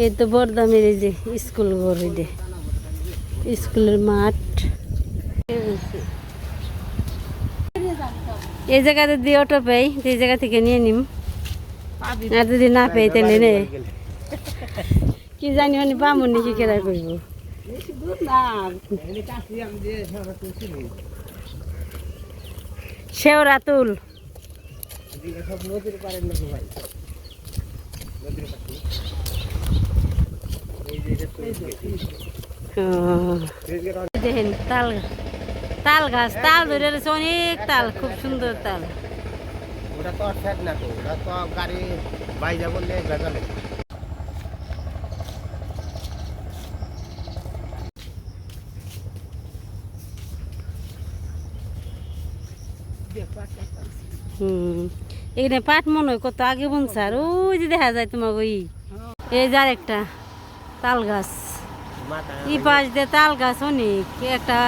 এই তো বরদামের এই যে স্কুল ঘর এই যে স্কুলের মাঠ। এই জায়গাতে দিয়ে অটো পাই এই জায়গা থেকে নিয়ে নিম। আর যদি না পাই তাহলে নে। কি জানি মানে বামুন নাকি কেরা করব। শেওরা তুল ও, দেখেন তাল তাল গাছ তাল ধরে রয়েছে অনেক তাল খুব সুন্দর তাল। ওটা তো ফ্যাট না তো ওটা তো গাড়ি বাইজা বললে ভেজালে। এখানে পাট মনে হয় কত আগে বুনছে আর ওই যে দেখা যায় তোমাকে ওই এই যার একটা তাল গাছ এই পাশ দিয়ে তাল গাছ অনেক একটা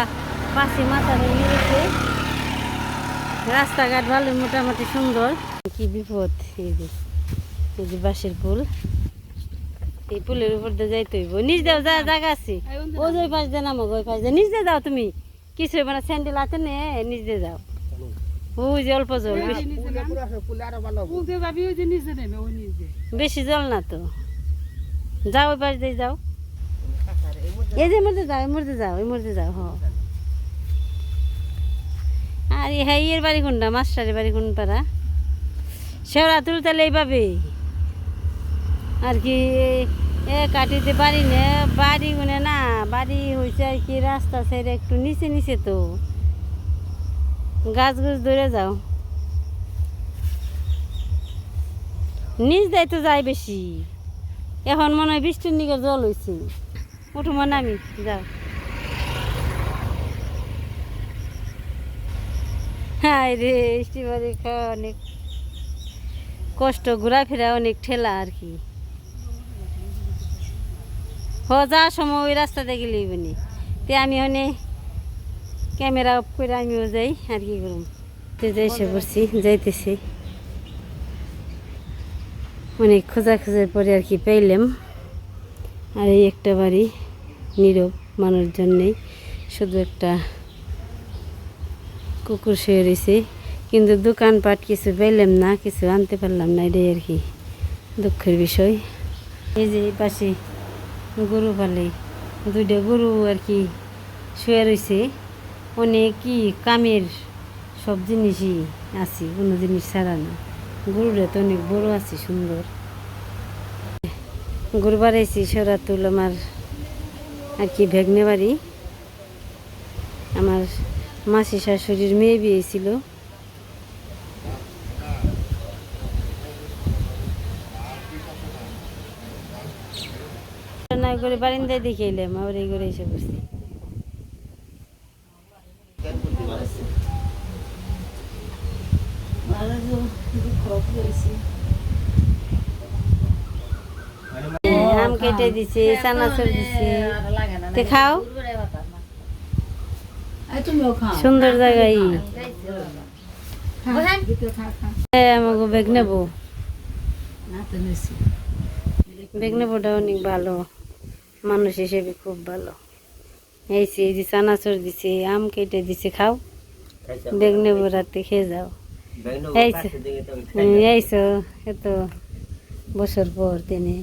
পাশে মাথা গেছে। রাস্তাঘাট ভালো মোটামুটি সুন্দর। কি বিপদ এই যে এই যে বাঁশের পুল। এই পুলের উপর দিয়ে যাইতে হইব। নিজ দাও যা জায়গা আছে ও যে পাশ দিয়ে নামো ওই পাশ দিয়ে। নিজ দিয়ে যাও তুমি। কিছু মানে স্যান্ডেল আছে নে নিজ দিয়ে যাও। ওই যে অল্প জল বেশি। পুলে পুরো আছে, পুলে আরও ভালো হবে। পুলতে যাবি ওই যে নিচে নেবে ওই নিচে। বেশি জল না তো। যাও ওই পাশ দিয়ে যাও। এই যে মধ্যে যাও, এই মধ্যে যাও, এই মধ্যে যাও, হ। আর হ্যাঁ ইয়ের বাড়ি কোনটা? মাস্টারের বাড়ি কোন পাড়া শেওড়া তুলতালে এইভাবে। আর কি, এ কাটিতে বাড়ি নে, বাড়ি গুনে না, বাড়ি হয়েছে আর কি রাস্তা সাইডে একটু নিচে নিচে তো। গাছ গুছ ধরে যাও। নিচ দেয় তো যায় বেশি। এখন মনে হয় বৃষ্টির নিকে জল হয়েছে উঠো মনে আমি যাও। হ্যাঁ রে স্টিমারে খাওয়া অনেক কষ্ট, ঘোরাফেরা অনেক ঠেলা আর কি। হ, যাওয়ার সময় ওই রাস্তাতে গেলেই বনি তে আমি হনে ক্যামেরা অফ করে আমিও যাই, আর কি করুম তো যাইসে পড়ছি যাইতেছি। অনেক খোঁজা খোঁজার পরে আর কি পাইলাম। আর এই একটা বাড়ি নীরব মানুষ জন্যেই শুধু একটা কুকুর শুয়ে রয়েছে। কিন্তু দোকানপাট কিছু পাইলাম না, কিছু আনতে পারলাম না, এটাই আর কি দুঃখের বিষয়। এই যে পাশে গরু পালে, দুইটা গরু আর কি শুয়ে রয়েছে। অনেক কি কামের সব জিনিসই আছে, কোনো জিনিস ছাড়া না। গরুটা তো অনেক বড় আছে, সুন্দর। গরু বাড়াইছি সরাতুল আমার আর কি ভেগনে বাড়ি। আমার মাসি শাশুড়ির মেয়ে বিয়ে ছিল করে বারিন্দায় দেখে এলাম, আবার এই করে এসে বসছি। আম কেটে দিছে চানাচুর দিছে। তে খাও? সুন্দর জায়গায় আমাকে বেগ নেব বেগ নেবোটা অনেক ভালো। মানুষ হিসেবে খুব ভালো। এই যে চানাচুর দিছে, আম কেটে দিছে, খাও। বেগ নেব রাতে খেয়ে যাও। এই তো। হুম, এইছো এত বছর পর তিনি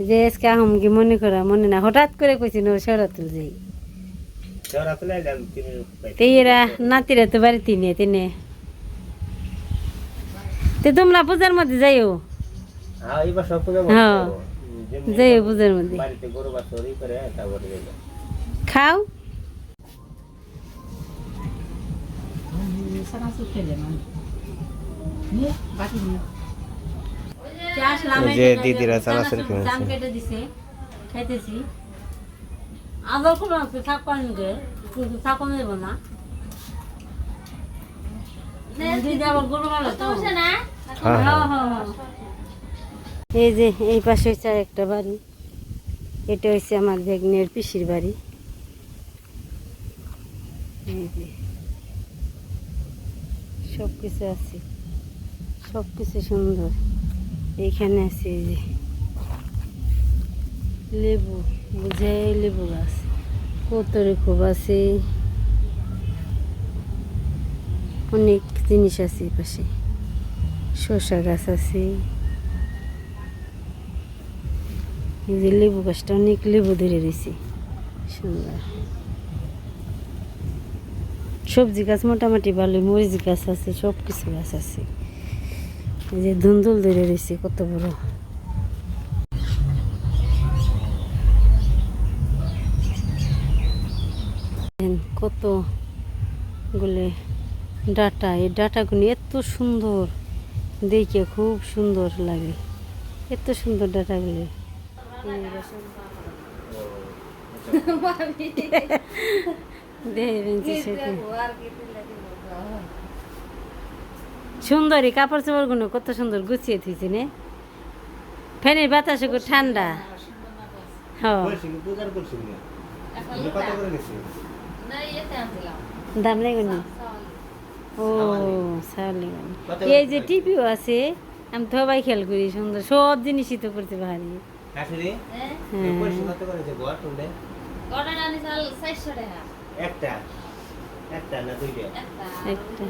যে আজকে আহম কি মনে করা মনে না হঠাৎ করে কইছি নো সরাতুল যাই পাই। নাতিরা তো বাড়িতে নিয়ে তেনে তে তোমরা পূজার মধ্যে যাইও হ্যাঁ, হ্যাঁ। যাইও পূজার মধ্যে। খাও যে দিদিরা চানাচুর কিনেছে। চান কেটে দিছে খাইতেছি। আবার খুব আছে থাক কিন্তু থাক নেব না। দিদি আবার গরু ভালো তো। হ্যাঁ, হ্যাঁ, হ্যাঁ। এই যে এই পাশে হচ্ছে একটা বাড়ি। এটা হচ্ছে আমার বেগনের পিসির বাড়ি। এই যে। সব কিছু আছে। সব কিছু সুন্দর। এইখানে আছে এই যে লেবু বুঝে লেবু গাছ। কতরে খুব আছে। অনেক জিনিস আছে পাশে। শসা গাছ আছে। এই যে লেবু গাছটা অনেক লেবু ধরে রয়েছে। সুন্দর। সবজি গাছ, মোটামুটি ভালো মরিচ গাছ আছে সব কিছু গাছ আছে। এই যে ধুন্দুল ধরে রয়েছে, কত বড়। কত গুলে ডাটা, এই ডাটাগুলি এত সুন্দর, দেখে খুব সুন্দর লাগে। এত সুন্দর ডাটাগুলি। সুন্দরী কাপড় চোপড়গুলো কত সুন্দর গুছিয়ে থুইছে নে। ফ্যানের বাতাসে খুব ঠান্ডা। হ্যাঁ পূজার করছি কত করে নিচ্ছি দাম নেই ও সালি এই যে টিপিও আছে আমি সবাই খেয়াল করি সুন্দর। সব জিনিসই তো করতে পারি। হ্যাঁ। একটা। একটা না দুইটা? একটা।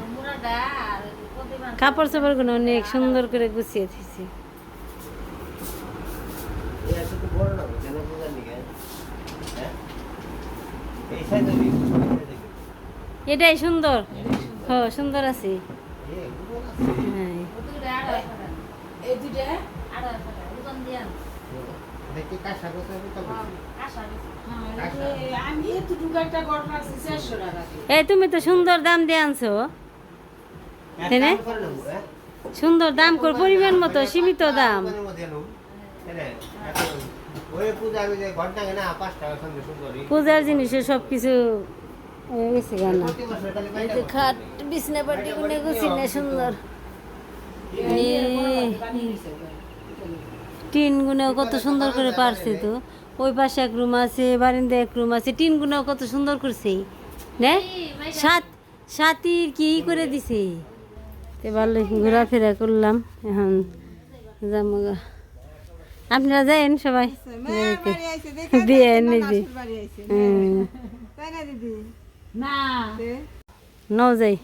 কাপড় চোপড়গুলো অনেক সুন্দর করে গুছিয়ে দিয়েছি। হ্যাঁ? এটাই সুন্দর। হ সুন্দর। আছে। হ্যাঁ। দেখি কাঁসা কথা কথা হ্যাঁ, দিয়ে। এই তুমি তো সুন্দর দাম দিয়ে আনছো। তাই না? সুন্দর দাম কর পরিমাণ মতো সীমিত দাম। পূজার জিনিসে সব কিছু হয়ে খাট বিছনা পাটি গুনে গুছিনে সুন্দর। টিন গুনেও কত সুন্দর করে পারছে তো। ওই পাশে এক রুম আছে বারিন্দা এক রুম আছে টিন গুনেও কত সুন্দর করছে। না? সাত সাতির কি করে দিছে? তে ভালো ঘোরাফেরা করলাম এখন যামগা আপনারা যাইন সবাই? দিয়ে নিজে হুম না নও যাই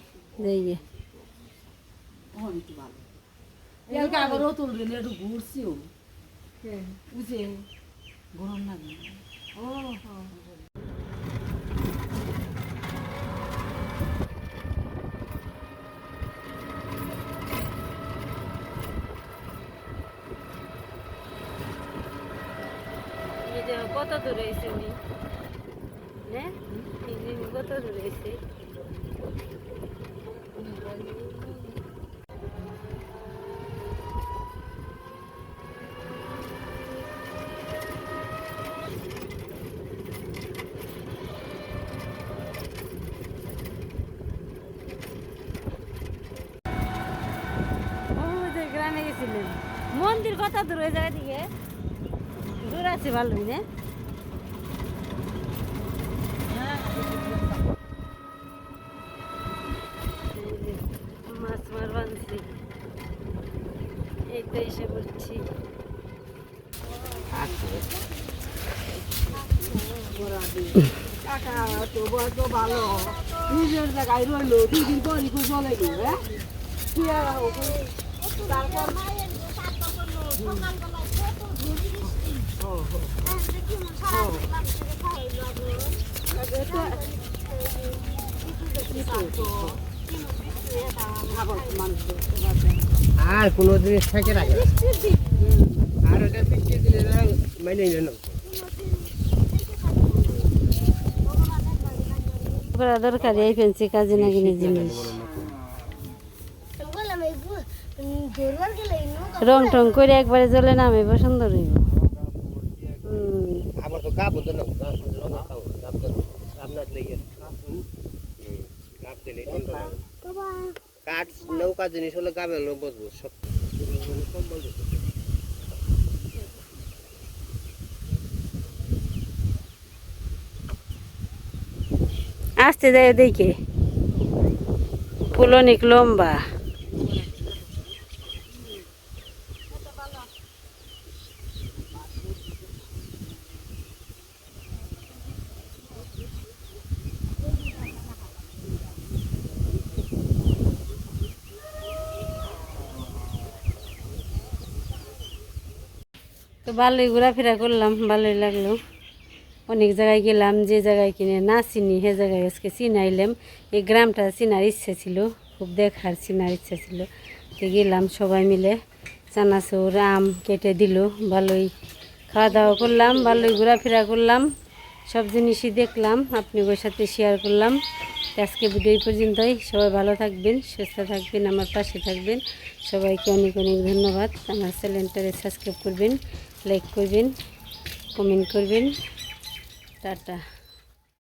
যাই গিয়ে এলাকা আবার অতুল গেলে একটু ঘুরছিও বুঝে গরম লাগে ও এই যে কত দূরে এসে উনি হ্যাঁ এই যে কত দূরে এসে ওই যে গ্রামে গেছিলেন মন্দির কত দূর ওই জায়গা থেকে দূর আছে ভালোই, না। মাছ তো ভালো। নিজের জায়গায় রইল দুই দিন পরই গেল হ্যাঁ? তারপর আর কোনো জিনিস থাকে রাখে না। আর ওটা ফিক্সে দিলে মাইনে নেন করা দরকার এই ফেন্সি কাজে না। কিনে জিনিস রং টং করে একবারে জলে নামে সুন্দর হইব। কাঠ নৌকা জিনিস হলে গাবে লোক বসবো সব আসতে যায় দেখে। ফুল অনেক লম্বা। ভালোই ঘোরাফেরা করলাম ভালোই লাগল। অনেক জায়গায় গেলাম, যে জায়গায় কিনে না চিনি, সে জায়গায় আজকে চিনাইলাম এই গ্রামটা চিনার ইচ্ছা ছিল, খুব দেখার চিনার ইচ্ছা ছিল। তো গেলাম সবাই মিলে, চানাচুর, আম কেটে দিল ভালোই খাওয়া দাওয়া করলাম ভালোই ঘোরাফেরা করলাম। সব জিনিসই দেখলাম, আপনাদের সাথে শেয়ার করলাম। আজকে ভিডিও পর্যন্তই। সবাই ভালো থাকবেন, সুস্থ থাকবেন, আমার পাশে থাকবেন। সবাইকে অনেক অনেক ধন্যবাদ। আমার চ্যানেলটারে সাবস্ক্রাইব করবেন লাইক করবেন কমেন্ট করবেন। টাটা।